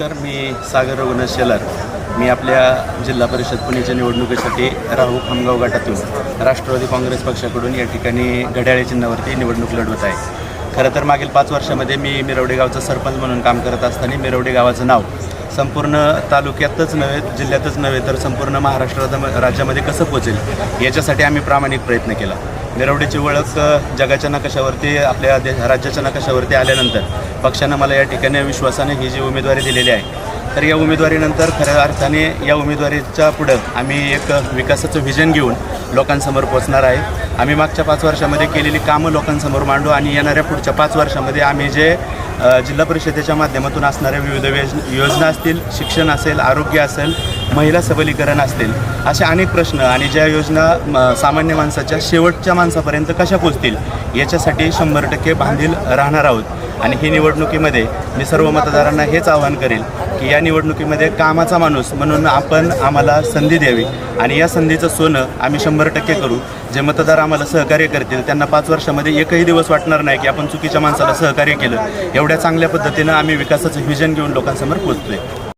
नमस्कार मी सागर रघुनाथ शेलार. मी आपल्या जिल्हा परिषद पुणेच्या निवडणुकीसाठी राहू खामगाव गटातून राष्ट्रवादी काँग्रेस पक्षाकडून या ठिकाणी घड्याळे चिन्हावरती निवडणूक लढवत आहे. खरं तर मागील पाच वर्षामध्ये मी मिरवडे गावचा सरपंच म्हणून काम करत असताना मिरवडे गावाचं नाव संपूर्ण तालुक्यातच नव्हे जिल्ह्यातच नव्हे तर संपूर्ण महाराष्ट्र राज्यामध्ये कसं पोचेल याच्यासाठी आम्ही प्रामाणिक प्रयत्न केला. मिरवडीची ओळख जगाच्या नकाशावरती आपल्या दे राज्याच्या नकाशावरती आल्यानंतर पक्षानं मला या ठिकाणी विश्वासाने ही जी उमेदवारी दिलेली आहे तर या उमेदवारीनंतर खऱ्या अर्थाने या उमेदवारीच्या पुढं आम्ही एक विकासाचं व्हिजन घेऊन लोकांसमोर पोचणार आहे. आम्ही मागच्या पाच वर्षामध्ये केलेली कामं लोकांसमोर मांडू आणि येणाऱ्या पुढच्या पाच वर्षामध्ये आम्ही जे जिल्हा परिषदेच्या माध्यमातून असणाऱ्या विविध योजना असतील शिक्षण असेल आरोग्य असेल महिला सबलीकरण असतील असे अनेक प्रश्न आणि ज्या योजना म, सामान्य माणसाच्या शेवटच्या माणसापर्यंत कशा पोचतील याच्यासाठी शंभर टक्के बांधील राहणार आहोत. आणि ही निवडणुकीमध्ये मी सर्व मतदारांना हेच आवाहन करेल की या निवडणुकीमध्ये कामाचा माणूस म्हणून आपण आम्हाला संधी द्यावी. आणि या संधीचं सोनं आम्ही शंभर टक्के करू. जे मतदार आम्हाला सहकार्य करतील त्यांना पाच वर्षामध्ये एकही दिवस वाटणार नाही की आपण चुकीच्या माणसाला सहकार्य केलं. एवढ्या चांगल्या पद्धतीनं आम्ही विकासाचं व्हिजन घेऊन लोकांसमोर पोचतोय.